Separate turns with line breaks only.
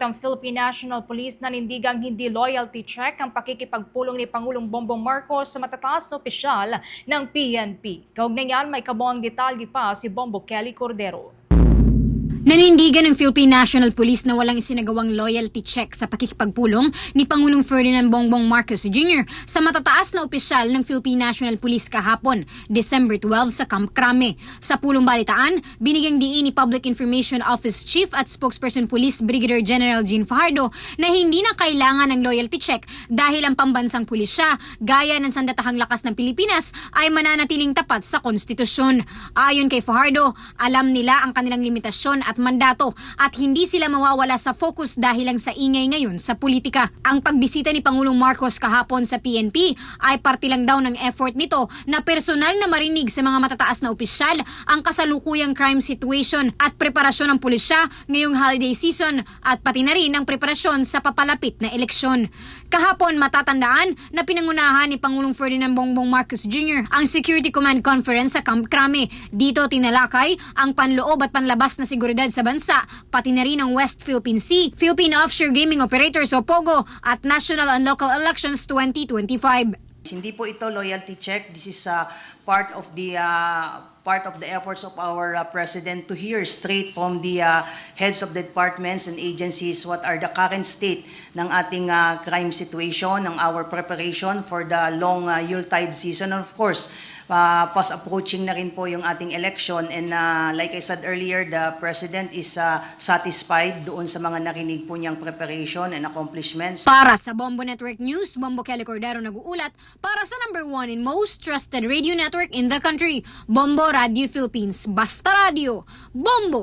Ang Philippine National Police nanindigang hindi loyalty check ang pakikipagpulong ni Pangulong Bongbong Marcos sa matataas na opisyal ng PNP. Kaugnay niyan, may kabuang detalye pa si Bombo Kelly Cordero.
Nanindigan ng Philippine National Police na walang isinagawang loyalty check sa pakikipagpulong ni Pangulong Ferdinand Bongbong Marcos Jr. sa matataas na opisyal ng Philippine National Police kahapon, December 12 sa Camp Crame. Sa pulong balitaan, binigyang diin ni Public Information Office Chief at Spokesperson Police Brigadier General Jean Fajardo na hindi na kailangan ng loyalty check dahil ang pambansang pulisya, gaya ng sandatahang lakas ng Pilipinas, ay mananatiling tapat sa konstitusyon. Ayon kay Fajardo, alam nila ang kanilang limitasyon at mandato at hindi sila mawawala sa focus dahil lang sa ingay ngayon sa politika. Ang pagbisita ni Pangulong Marcos kahapon sa PNP ay parte lang daw ng effort nito na personal na marinig sa mga matataas na opisyal ang kasalukuyang crime situation at preparasyon ng pulisya ngayong holiday season at pati na rin ang preparasyon sa papalapit na eleksyon. Kahapon matatandaan na pinangunahan ni Pangulong Ferdinand Bongbong Marcos Jr. ang Security Command Conference sa Camp Crame. Dito tinalakay ang panloob at panlabas na seguridad sa bansa, pati na rin ang West Philippine Sea, Philippine Offshore Gaming Operators o POGO at National and Local Elections 2025.
Hindi po ito loyalty check. This is uh, part of the uh, part of the efforts of our uh, president to hear straight from the uh, heads of the departments and agencies what are the current state ng ating uh, crime situation, ng our preparation for the long uh, Yuletide season. And of course, uh, fast approaching na rin po yung ating election and uh, like I said earlier, the president is uh, satisfied doon sa mga narinig po niyang preparation and accomplishments.
Para sa Bombo Network News, Bombo Kelly Cordero nag-uulat para sa number one and most trusted radio network in the country, Bombo Radio Philippines. Basta Radio, Bombo!